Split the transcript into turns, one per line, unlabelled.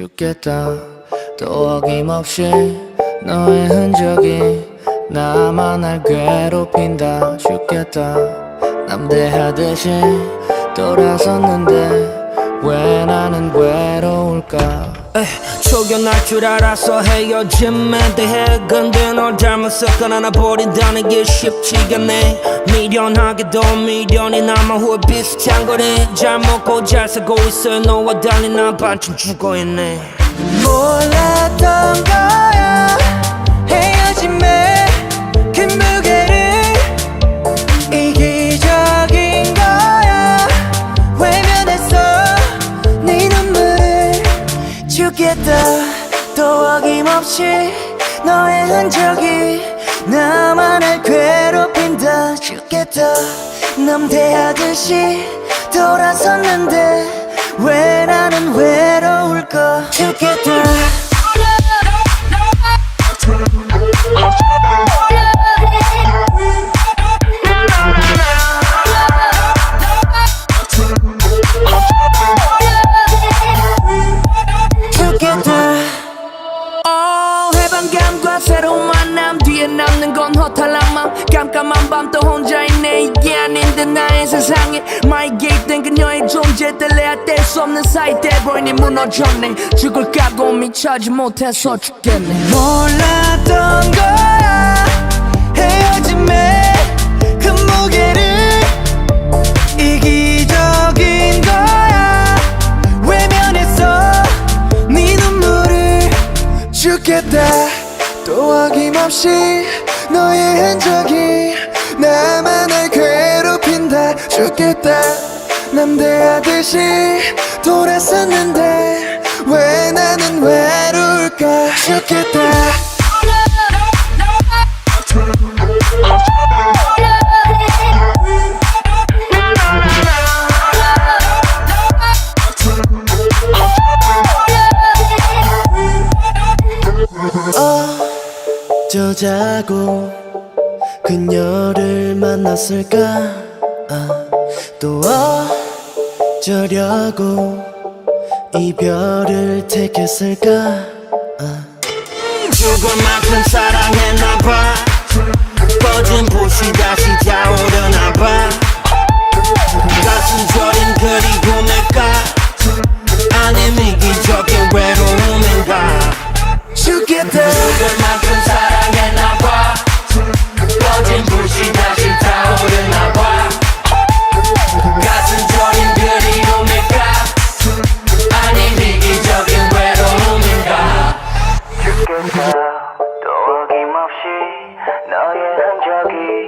죽겠다. 또 어김없이 너의 흔적이 나만 날 괴롭힌다. 죽겠다. 남대하듯이 돌아섰는데 왜 나는 외로울까?
초견할 줄 알아서 헤어짐에 대해 근데 널 잘못 섞어 하나 버린다는 게 쉽지가 않네. 미련하게도 미련이 남아 후회 비슷한 거네. 잘 먹고 잘 살고 있어. 너와 달리 난 반쯤 죽어있네.
몰랐던 거야 또 어김없이 너의 흔적이 나만을 괴롭힌다 죽겠다. 남대하듯이 돌아섰는데 왜 나는 외
어, 해방감과 새로운 만남 뒤에 남는 건 허탈한 맘 깜깜한 밤 또 혼자 있네. 이게 아닌데 나의 세상에. 마이 게입된 그녀의 존재 뗄래야 뗄 수 없는 사이 돼버리니 무너졌네. 죽을 각오 미쳐지 못해서 죽겠네.
몰랐던 거야. 헤어짐에 그 무게를 이기적인 거야. 외면했어 네 눈물을 죽겠다 또 어김없이 너의 흔적이 나만 날 괴롭힌다. 죽겠다. 남대하듯이 돌아섰는데 왜 나는 외로울까? 죽겠다 저 자고 그녀를 만났을까? 아, 또 어쩌려고 이별을 택했을까? 아.
죽을만큼 사랑했나봐. 꺼진 붓이 다시 자오르나봐. 가슴 저린 그리움일까 아님 이기적인 외로움인가. 죽겠다 죽을 만큼 junkie.